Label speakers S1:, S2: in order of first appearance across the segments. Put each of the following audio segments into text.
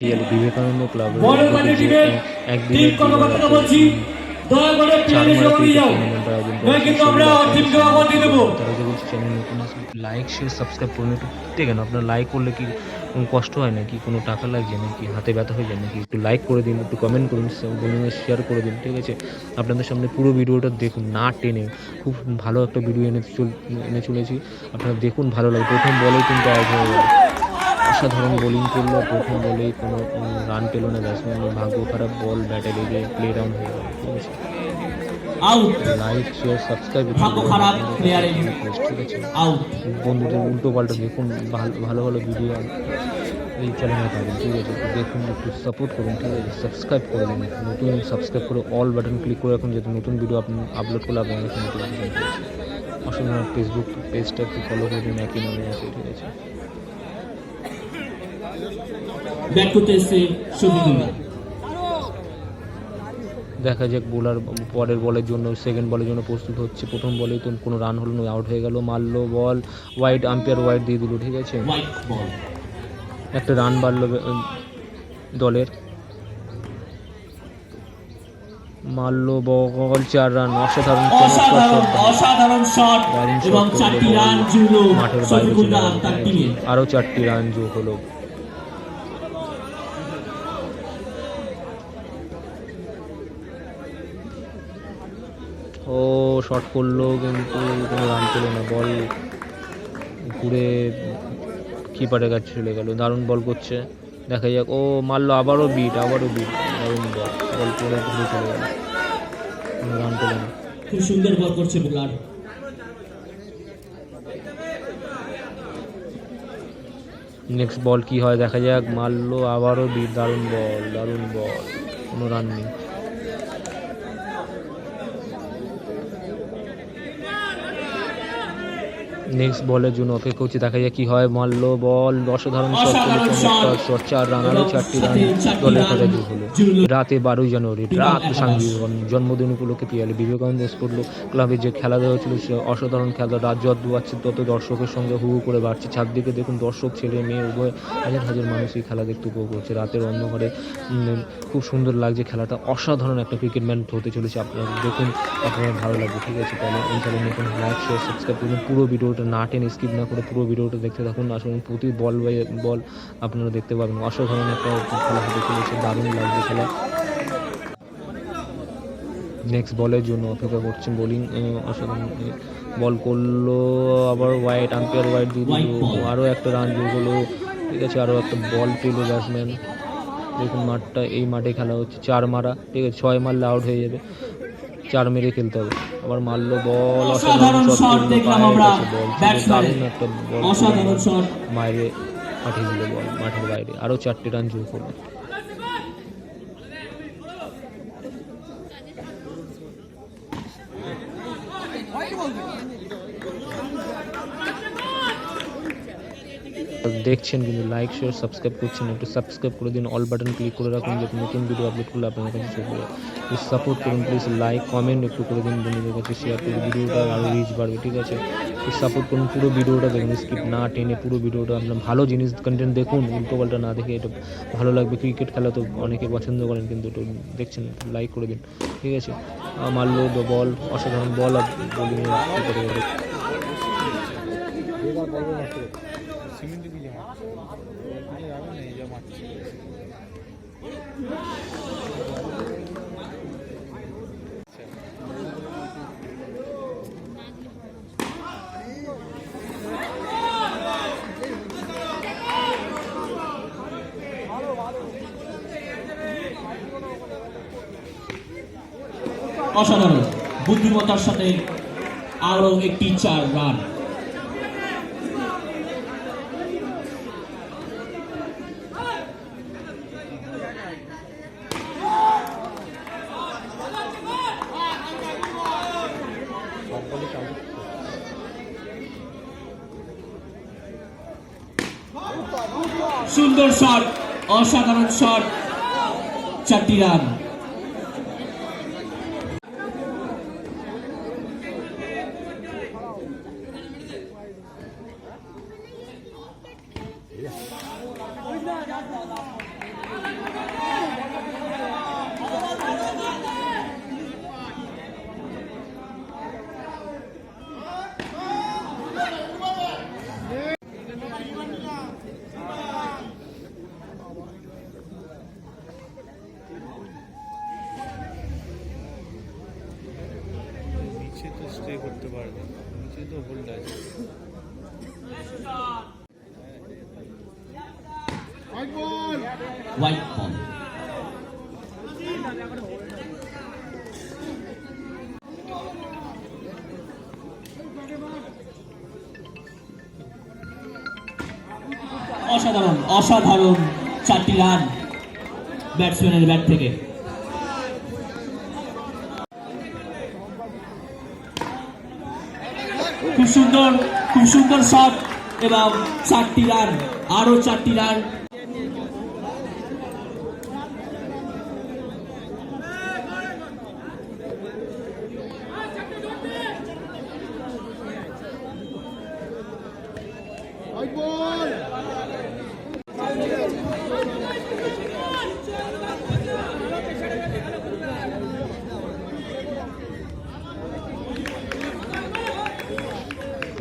S1: Vivekananda club
S2: বড় টিমের team কর্মকর্তাকে বলছি। দয়া করে প্লেয়ারে জমা যাও। নয় কিন্তু আমরা টিমকে অফার দিয়ে দেবো।
S1: লাইক শেয়ার সাবস্ক্রাইব করুন। একটু আপনার লাইক করলে কি কষ্ট হয় নাকি? কোনো টাকা লাগছে নাকি? হাতে ব্যথা হয়ে যায় নাকি? একটু লাইক করে দিন একটু কমেন্ট করুন বন্ধুদের শেয়ার করে দিন ঠিক আছে? আপনাদের সামনে পুরো ভিডিওটা দেখুন না টেনে। খুব ভালো একটা ভিডিও এনে চল এনে চলেছি। আপনারা দেখুন ভালো লাগে প্রথম বলেই কিন্তু হয়ে গেল অসাধারণ বোলিং করল প্রথম বলেই কোনো রান পেল না ব্যাটসম্যান ভাগ্য খারাপ বল ব্যাটে লেগে প্লে ডাউন হয়ে গেল ঠিক আছে?
S2: আউট
S1: লাইক শেয়ার সাবস্ক্রাইব
S2: ভাগ্য খারাপ, আউট
S1: বন্ধুদের উল্টো পাল্টা দেখুন ভালো ভালো ভালো ভিডিও এই চ্যানেলে পাবেন ঠিক আছে? দেখুন একটু সাপোর্ট করুন ঠিক আছে? সাবস্ক্রাইব করে দিন নতুন সাবস্ক্রাইব করে অল বাটন ক্লিক করে রাখুন যাতে নতুন ভিডিও আপনি আপলোড করলে আপনার কাছে নোটিফিকেশন পেয়েছে অসংখ্য ফেসবুক পেজটা একটু ফলো করে দিন একই নামে আছে ঠিক আছে?
S2: ব্যাট করতে এসছে শফিকুল্লাহ
S1: দেখা যাক বোলার পরের বলের জন্য সেকেন্ড বলের জন্য প্রস্তুত হচ্ছে। প্রথম বলেই তো কোনো রান হলো না আউট হয়ে গেল মারলো বল ওয়াইড আম্পায়ার ওয়াইড দিয়ে দিল ঠিক আছে? একটা রান বাড়লো দলের। মারলো বল চার রান অসাধারণ
S2: অসাধারণ শট এবং চারটি রান জুড়লো
S1: মাঠের বাইরে চারটি রান যোগ হলো। ও শট করল কিন্তু কোনো রান পেল না। বল ঘুরে কিপারের কাছে চলে গেল। দারুণ বল করছে। দেখা যাক। ও মারলো আবারও বিট আবারও বিট দারুণ বল বল করে ঘুরে চলে গেল। কোনো রান পেল না।
S2: খুব সুন্দর বল করছে বোলার।
S1: নেক্সট বল কি হয় দেখা যাক। মারলো আবারও বিট দারুণ বল দারুণ বল কোনো রান নেই। নেক্সট বলের জন্য অপেক্ষা হচ্ছে দেখা যাক কি হয়। মারলো বল অসাধারণ শট চার রান আরও চারটি রান দলের খাতা যোগ হলো। রাতে বারোই জানুয়ারি রাত। সাংবিধান জন্মদিন উপলক্ষে পিয়ালে বিবেকানন্দ স্পোর্ট ক্লাবের যে খেলা দেওয়া হয়েছিল সে অসাধারণ খেলা। রাত যত বাড়ছে তত দর্শকের সঙ্গে হু হু করে বাড়ছে। চারদিকে দেখুন দর্শক ছেলে মেয়ে উভয় হাজার হাজার মানুষ এই খেলা দেখতে উপভোগ করছে। রাতের অন্ধকারে খুব সুন্দর লাগছে খেলাটা। অসাধারণ একটা ক্রিকেট ম্যান হতে চলেছে। আপনারা দেখুন আপনার ভালো লাগবে। ঠিক আছে তাহলে এই চ্যানেল নতুন লাইক শেয়ার সাবস্ক্রাইব করুন। পুরো ভিডিওটা না টেনে স্কিপ না করে পুরো ভিডিওটা দেখতে থাকুন। আসলে প্রতি বল বাই বল আপনারা দেখতে পাবেন। অসাধারণ একটা খেলা হতে চলেছে, দারুণ লাগবে খেলা। নেক্সট বলের জন্য অপেক্ষা করছেন বোলিং অসাধারণ বল করল, আবার ওয়াইড আম্পায়ার ওয়াইড দিয়ে দিল। আরও একটা রান যোগ হলো ঠিক আছে আরও একটা বল পেল ব্যাটসম্যান দেখুন মাঠটা, এই মাঠে খেলা হচ্ছে, চার মারা। ঠিক আছে, ছয় মারলে আউট হয়ে যাবে। চার মেরে খেলতে হবে। আবার মারলো বল
S2: অসাধারণ শট দেখলাম আমরা ব্যাটসম্যান
S1: একটা বল
S2: অসাধারণ শট
S1: বাইরে পাঠিয়ে দিল বল মাঠের বাইরে। আরও চারটে রান যোগ হলো দেখছেন কিন্তু লাইক শেয়ার সাবস্ক্রাইব করছেন। একটু সাবস্ক্রাইব করে দিন। অল বাটন ক্লিক করে রাখুন। যাতে নতুন ভিডিও আপলোড করলে আপনার কাছে চলে যায়। প্লিজ সাপোর্ট করুন প্লিজ লাইক কমেন্ট একটু করে দিন বন্ধুদের কাছে শেয়ার করে ভিডিওটা আরও রিচ বাড়বে, ঠিক আছে? প্লিজ সাপোর্ট করুন, পুরো ভিডিওটা দেখুন স্কিপ না টেনে পুরো ভিডিওটা আপনার ভালো জিনিস কন্টেন্ট দেখুন উল্টো পাল্টা না দেখে এটা ভালো লাগবে। ক্রিকেট খেলা তো অনেকে পছন্দ করেন, কিন্তু একটু দেখছেন লাইক করে দিন, ঠিক আছে? মারলো বল অসাধারণ বল আর বোলিং
S2: অসাধারণ বুদ্ধিমত্তার সাথে আরও একটি চার রান। সুন্দর শট অসাধারণ শট চারটি রান।
S1: করতে পারবে। নিচে তো হোল্ড আছে।
S2: অসাধারণ অসাধারণ চারটি রান ব্যাটসম্যানের ব্যাট থেকে। সুন্দর খুব সুন্দর শট এবং চারটি রান আরও চারটি রান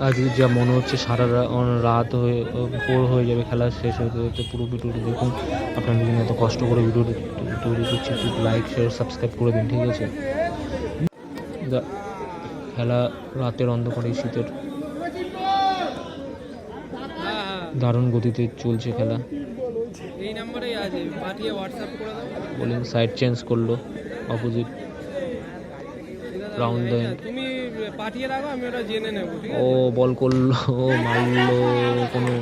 S1: আজকে যা মনে হচ্ছে সারা রাত হয়ে ভোর হয়ে যাবে খেলা শেষ হতে হতে পুরো ভিডিওটি দেখুন। আপনার জন্য এত কষ্ট করে ভিডিওটি তৈরি করছি লাইক শেয়ার সাবস্ক্রাইব করে দিন ঠিক আছে? খেলা রাতের অন্ধকারে শীতের দারুণ গতিতে চলছে খেলা।
S3: এই নাম্বারেই আছে পাঠিয়ে হোয়াটসঅ্যাপ করে দাও
S1: বোলিং সাইড চেঞ্জ করল অপোজিট
S3: রাউন্ড
S1: দেয়।
S3: তুমি পাঠিয়ে রাখো আমি ওটা জেনে নেব ঠিক
S1: ও বল করল ও মারলো কোনো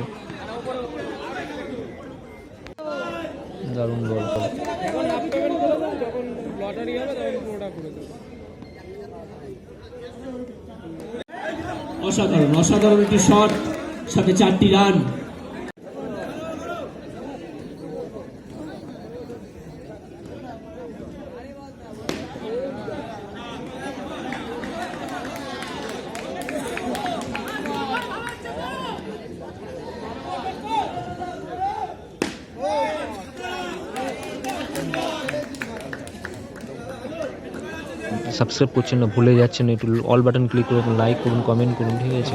S1: দারুণ বল।
S3: এখন হাফ পেমেন্ট করে দাও যখন লটারি হবে তখন পুরোটা করে দেবো।
S2: অসাধারণ অসাধারণ একটি শট সাথে চারটি রান
S1: সাবস্ক্রাইব করছেন না, ভুলে যাচ্ছেন একটু অল বাটন ক্লিক করুন লাইক করুন কমেন্ট করুন, ঠিক আছে?